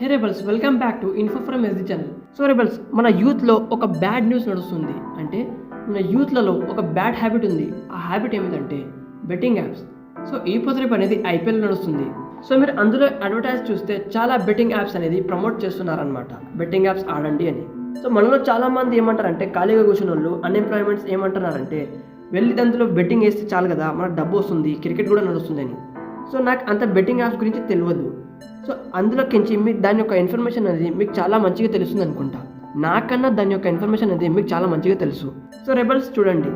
Hey rebels welcome back to info from ఎస్ది channel so rebels మన యూత్లో ఒక bad news నడుస్తుంది. అంటే మన యూత్లలో ఒక బ్యాడ్ హ్యాబిట్ ఉంది. ఆ హ్యాబిట్ ఏమిటంటే బెట్టింగ్ యాప్స్ సో ఈ పొదరిపు అనేది ఐపీఎల్ నడుస్తుంది. సో మీరు అందులో అడ్వర్టైజ్ చూస్తే చాలా బెట్టింగ్ యాప్స్ అనేది ప్రమోట్ చేస్తున్నారనమాట బెట్టింగ్ యాప్స్ ఆడండి అని. సో మనలో చాలా మంది ఏమంటారంటే ఖాళీగా కూర్చున్న వాళ్ళు అన్ఎంప్లాయ్మెంట్స్ ఏమంటున్నారంటే వెళ్ళి అందులో బెట్టింగ్ వేస్తే చాలు కదా మనకు డబ్బు వస్తుంది క్రికెట్ కూడా నడుస్తుంది అని సో నాకు అంత బెట్టింగ్ యాప్స్ గురించి తెలియదు. సో అందులోకించి మీకు దాని యొక్క ఇన్ఫర్మేషన్ అనేది మీకు చాలా మంచిగా తెలుస్తుంది అనుకుంటా. నాకన్నా దాని యొక్క ఇన్ఫర్మేషన్ అనేది మీకు చాలా మంచిగా తెలుసు. సో రెబల్స్ చూడండి.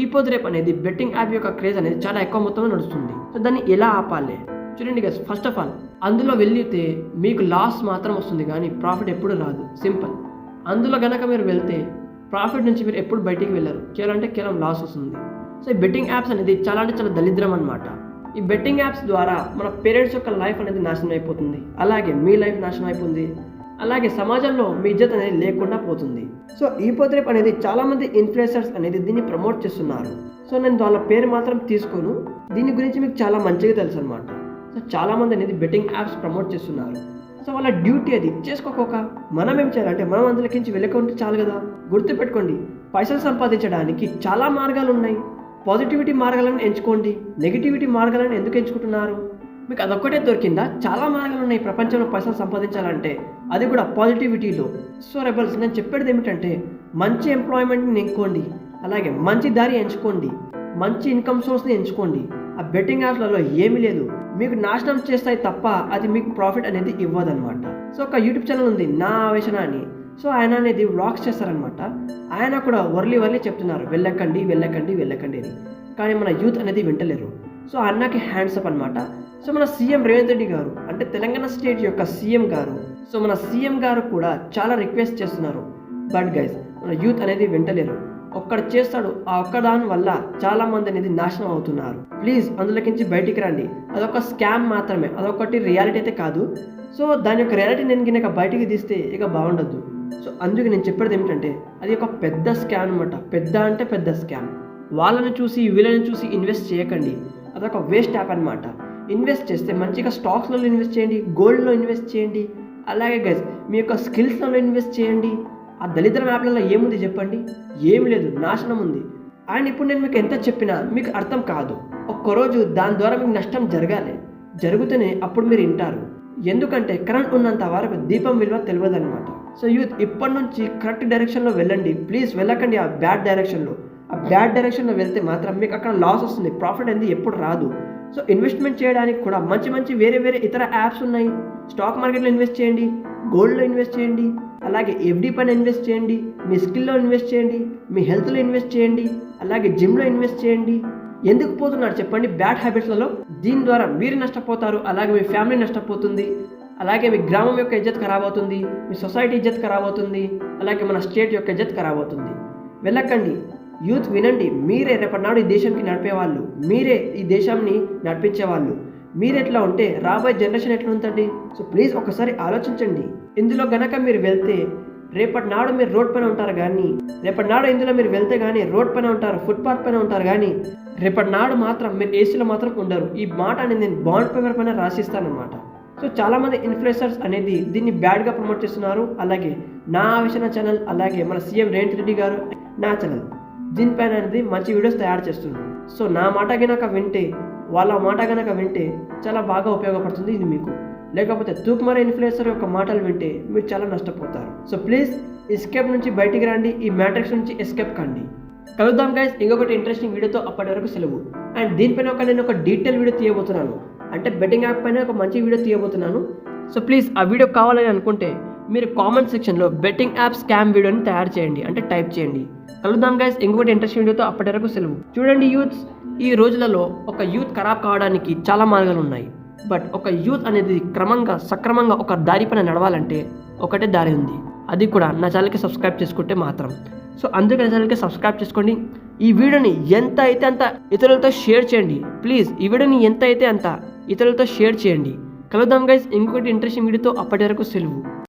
ఈ పొద్దు రేపు అనేది బెట్టింగ్ యాప్ యొక్క క్రేజ్ అనేది చాలా ఎక్కువ మొత్తంలో నడుస్తుంది. సో దాన్ని ఎలా ఆపాలి? చూడండి గస్ ఫస్ట్ ఆఫ్ ఆల్ అందులో వెళ్ళితే మీకు లాస్ మాత్రం వస్తుంది కానీ ప్రాఫిట్ ఎప్పుడు రాదు. సింపుల్ అందులో కనుక మీరు వెళ్తే ప్రాఫిట్ నుంచి మీరు ఎప్పుడు బయటికి వెళ్ళరు. కేవలం అంటే కేవలం లాస్ వస్తుంది. సో ఈ బెట్టింగ్ యాప్స్ అనేది చాలా అంటే చాలా దరిద్రం అనమాట ఈ బెట్టింగ్ యాప్స్ ద్వారా మన పేరెంట్స్ యొక్క లైఫ్ అనేది నాశనం అయిపోతుంది. అలాగే మీ లైఫ్ నాశనం అయిపోతుంది. అలాగే సమాజంలో మీ ఇజ్జత్ అనేది లేకుండా పోతుంది. సో ఈ పొద్రేపు అనేది చాలామంది ఇన్ఫ్లుయెన్సర్స్ అనేది దీన్ని ప్రమోట్ చేస్తున్నారు. సో నేను వాళ్ళ పేరు మాత్రం తీసుకోను. దీని గురించి మీకు చాలా మంచిగా తెలుసు అనమాట సో చాలామంది అనేది బెట్టింగ్ యాప్స్ ప్రమోట్ చేస్తున్నారు. సో వాళ్ళ డ్యూటీ అది. చేసుకోక మనం ఏం చేయాలంటే మనం అందులోకించి వెళ్ళకుంటే చాలు కదా. గుర్తుపెట్టుకోండి. పైసలు సంపాదించడానికి చాలా మార్గాలు ఉన్నాయి. పాజిటివిటీ మార్గాలను ఎంచుకోండి. నెగిటివిటీ మార్గాలను ఎందుకు ఎంచుకుంటున్నారు? మీకు అదొక్కటే దొరికిందా? చాలా మార్గాలు ఉన్నాయి ప్రపంచంలో పైసలు సంపాదించాలంటే. అది కూడా పాజిటివిటీలో. సో రెబల్స్ నేను చెప్పేది ఏమిటంటే మంచి ఎంప్లాయ్మెంట్ని ఎంచుకోండి. అలాగే మంచి దారి ఎంచుకోండి. మంచి ఇన్కమ్ సోర్స్ని ఎంచుకోండి. ఆ బెట్టింగ్ యాప్స్లలో ఏమీ లేదు. మీకు నాశనం చేస్తాయి తప్ప అది మీకు ప్రాఫిట్ అనేది ఇవ్వదన్నమాట. సో ఒక యూట్యూబ్ ఛానల్ ఉంది నా ఆవేశన అని సో ఆయన అనేది వ్లాగ్స్ చేస్తారనమాట ఆయన కూడా వర్లీ వర్లీ చెప్తున్నారు వెళ్ళకండి వెళ్ళకండి వెళ్ళకండి అని. కానీ మన యూత్ అనేది వింటలేరు. సో అన్నకి హ్యాండ్స్ అప్ అనమాట సో మన సీఎం రేవంత్ రెడ్డి గారు అంటే తెలంగాణ స్టేట్ యొక్క సీఎం గారు సో మన సీఎం గారు కూడా చాలా రిక్వెస్ట్ చేస్తున్నారు. బట్ గైస్ మన యూత్ అనేది వింటలేరు. ఒక్కడు చేస్తాడు ఆ ఒక్కదాని వల్ల చాలా మంది అనేది నాశనం అవుతున్నారు. ప్లీజ్ అందులోకించి బయటికి రండి. అదొక స్కామ్ మాత్రమే. అదొకటి రియాలిటీ అయితే కాదు. సో దాని యొక్క రియాలిటీ నేను గినక బయటికి తీస్తే ఇక బాగుండద్దు. సో అందుకే నేను చెప్పేది ఏమిటంటే అది ఒక పెద్ద స్కామ్ అనమాట పెద్ద అంటే పెద్ద స్కామ్ వాళ్ళని చూసి వీళ్ళని చూసి ఇన్వెస్ట్ చేయకండి. అదొక వేస్ట్ యాప్ అనమాట ఇన్వెస్ట్ చేస్తే మంచిగా స్టాక్స్లలో ఇన్వెస్ట్ చేయండి గోల్డ్లో ఇన్వెస్ట్ చేయండి. అలాగే గైస్ మీ యొక్క స్కిల్స్లలో ఇన్వెస్ట్ చేయండి. ఆ దళిద్రం యాప్లలో ఏముంది చెప్పండి? ఏమి లేదు నాశనం ఉంది. అండ్ ఇప్పుడు నేను మీకు ఎంత చెప్పినా మీకు అర్థం కాదు. ఒక్కరోజు దాని ద్వారా మీకు నష్టం జరగాలి. జరుగుతూనే అప్పుడు మీరు వింటారు. ఎందుకంటే కరెంట్ ఉన్నంత వరకు దీపం విలువ తెలియదు అనమాట సో యూత్ ఇప్పటి నుంచి కరెక్ట్ డైరెక్షన్లో వెళ్ళండి. ప్లీజ్ వెళ్ళకండి ఆ బ్యాడ్ డైరెక్షన్లో ఆ బ్యాడ్ డైరెక్షన్లో వెళ్తే మాత్రం మీకు అక్కడ లాస్ వస్తుంది. ప్రాఫిట్ అనేది ఎప్పుడు రాదు. సో ఇన్వెస్ట్మెంట్ చేయడానికి కూడా మంచి మంచి వేరే వేరే ఇతర యాప్స్ ఉన్నాయి. స్టాక్ మార్కెట్లో ఇన్వెస్ట్ చేయండి. గోల్డ్లో ఇన్వెస్ట్ చేయండి. అలాగే ఎఫ్డి పైన ఇన్వెస్ట్ చేయండి. మీ స్కిల్లో ఇన్వెస్ట్ చేయండి. మీ హెల్త్లో ఇన్వెస్ట్ చేయండి. అలాగే జిమ్లో ఇన్వెస్ట్ చేయండి. ఎందుకు పోతున్నారు చెప్పండి? బ్యాడ్ హ్యాబిట్స్లలో దీని ద్వారా మీరు నష్టపోతారు అలాగే మీ ఫ్యామిలీ నష్టపోతుంది అలాగే మీ గ్రామం యొక్క ఇజ్జత్ ఖరాబ్ అవుతుంది మీ సొసైటీ ఇజ్జత్ ఖరాబ్ అవుతుంది అలాగే మన స్టేట్ యొక్క ఇజ్జత్ ఖరాబ్ అవుతుంది. వెళ్ళకండి. యూత్ వినండి. మీరే రేపటినాడు ఈ దేశంకి నడిపేవాళ్ళు. మీరే ఈ దేశాన్ని నడిపించేవాళ్ళు. మీరు ఎట్లా ఉంటే రాబోయే జనరేషన్ ఎట్లా ఉందండి సో ప్లీజ్ ఒకసారి ఆలోచించండి. ఇందులో గనక మీరు వెళ్తే రేపటి నాడు మీరు రోడ్ పైన ఉంటారు కానీ రేపటి నాడు ఇందులో మీరు వెళ్తే కానీ రోడ్ పైన ఉంటారు ఫుట్పాత్ పైన ఉంటారు కానీ రేపటి నాడు మాత్రం మీరు ఏసీలో మాత్రం ఉండరు. ఈ మాట అనేది నేను బాండ్ పేపర్ పైన రాసిస్తానమాట సో చాలామంది ఇన్ఫ్లుయెన్సర్స్ అనేది దీన్ని బ్యాడ్గా ప్రమోట్ చేస్తున్నారు. అలాగే నా ఆవిషణ ఛానల్ అలాగే మన సీఎం రేవంత్ రెడ్డి గారు నా ఛానల్ దీనిపైన అనేది మంచి వీడియోస్ తయారు చేస్తున్నారు. సో నా మాట గనక వింటే వాళ్ళ మాట గనక వింటే చాలా బాగా ఉపయోగపడుతుంది ఇది మీకు. లేకపోతే తూకుమార ఇన్ఫ్లుయెన్సర్ యొక్క మాటలు వింటే మీరు చాలా నష్టపోతారు. సో ప్లీజ్ ఎస్కేప్ నుంచి బయటికి రండి ఈ మ్యాట్రిక్స్ నుంచి ఎస్కేప్ కండి. కలుద్దాం గైస్ ఇంకొకటి ఇంట్రెస్టింగ్ వీడియోతో అప్పటి వరకు సెలవు. అండ్ దీనిపైన ఒక నేను ఒక డీటెయిల్ వీడియో తీయబోతున్నాను. అంటే బెట్టింగ్ యాప్ పైన ఒక మంచి వీడియో తీయబోతున్నాను. సో ప్లీజ్ ఆ వీడియో కావాలని అనుకుంటే మీరు కామెంట్ సెక్షన్లో బెట్టింగ్ యాప్ స్కామ్ వీడియోని తయారు చేయండి. అంటే టైప్ చేయండి. కలుద్దాం గైస్ ఇంకొకటి ఇంట్రెస్టింగ్ వీడియోతో అప్పటి వరకు సెలవు. చూడండి యూత్స్ ఈ రోజులలో ఒక యూత్ ఖరాబ్ కావడానికి చాలా మార్గాలు ఉన్నాయి. బట్ ఒక యూత్ అనేది క్రమంగా సక్రమంగా ఒక దారి పైన నడవాలంటే ఒకటే దారి ఉంది. అది కూడా నా ఛానల్కి సబ్స్క్రైబ్ చేసుకుంటే మాత్రం. సో అందుకే నా ఛానల్కి సబ్స్క్రైబ్ చేసుకోండి. ఈ వీడియోని ఎంత అయితే అంత ఇతరులతో షేర్ చేయండి. ప్లీజ్ ఈ వీడియోని ఎంత అయితే అంత ఇతరులతో షేర్ చేయండి. కలుద్దాం గైస్ ఇంకొకటి ఇంట్రెస్టింగ్ వీడియోతో అప్పటి వరకు సెలవు.